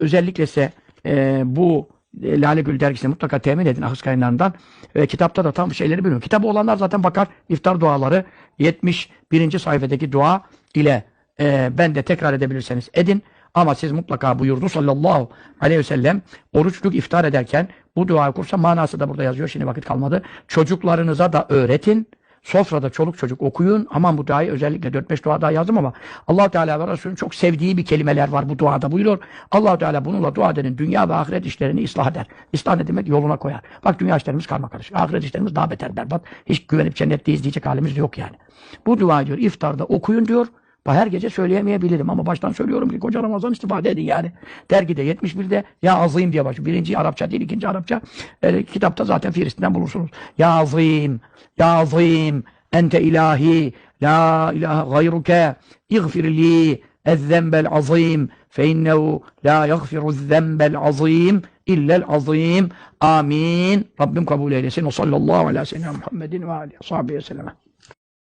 özellikle ise e, bu e, Lale Gül dergisini mutlaka temin edin ahıs kaynağından. Ve kitapta da tam şeyleri bilmiyorum. Kitabı olanlar zaten bakar iftar duaları 71. sayfadaki dua ile e, ben de tekrar edebilirseniz edin. Ama siz mutlaka buyurdu sallallahu aleyhi ve sellem oruçluk iftar ederken bu duayı kursa manası da burada yazıyor. Şimdi vakit kalmadı. Çocuklarınıza da öğretin. Sofrada çoluk çocuk okuyun. Aman bu duayı özellikle 4-5 dua daha yazdım ama allah Teala ve Resulü'nün çok sevdiği bir kelimeler var bu duada buyuruyor. allah Teala bununla dua edenin dünya ve ahiret işlerini ıslah eder. İslah ne demek? Yoluna koyar. Bak dünya işlerimiz karma karışık. Ahiret işlerimiz daha beter berbat. Hiç güvenip cennetteyiz diyecek halimiz yok yani. Bu dua diyor iftarda okuyun diyor. Her gece söyleyemeyebilirim ama baştan söylüyorum ki koca Ramazan istifade edin yani. Dergide 71'de ya azim diye başlıyor. Birinci Arapça değil, ikinci Arapça. E, kitapta zaten Filistin'den bulursunuz. Ya azim, ya azim, ente ilahi, la ilahe gayruke, iğfirli, ezzembel azim, fe innehu la yaghfiru zembel azim, illel azim. Amin. Rabbim kabul eylesin. O sallallahu aleyhi ve sellem Muhammedin ve aleyhi ve sellem.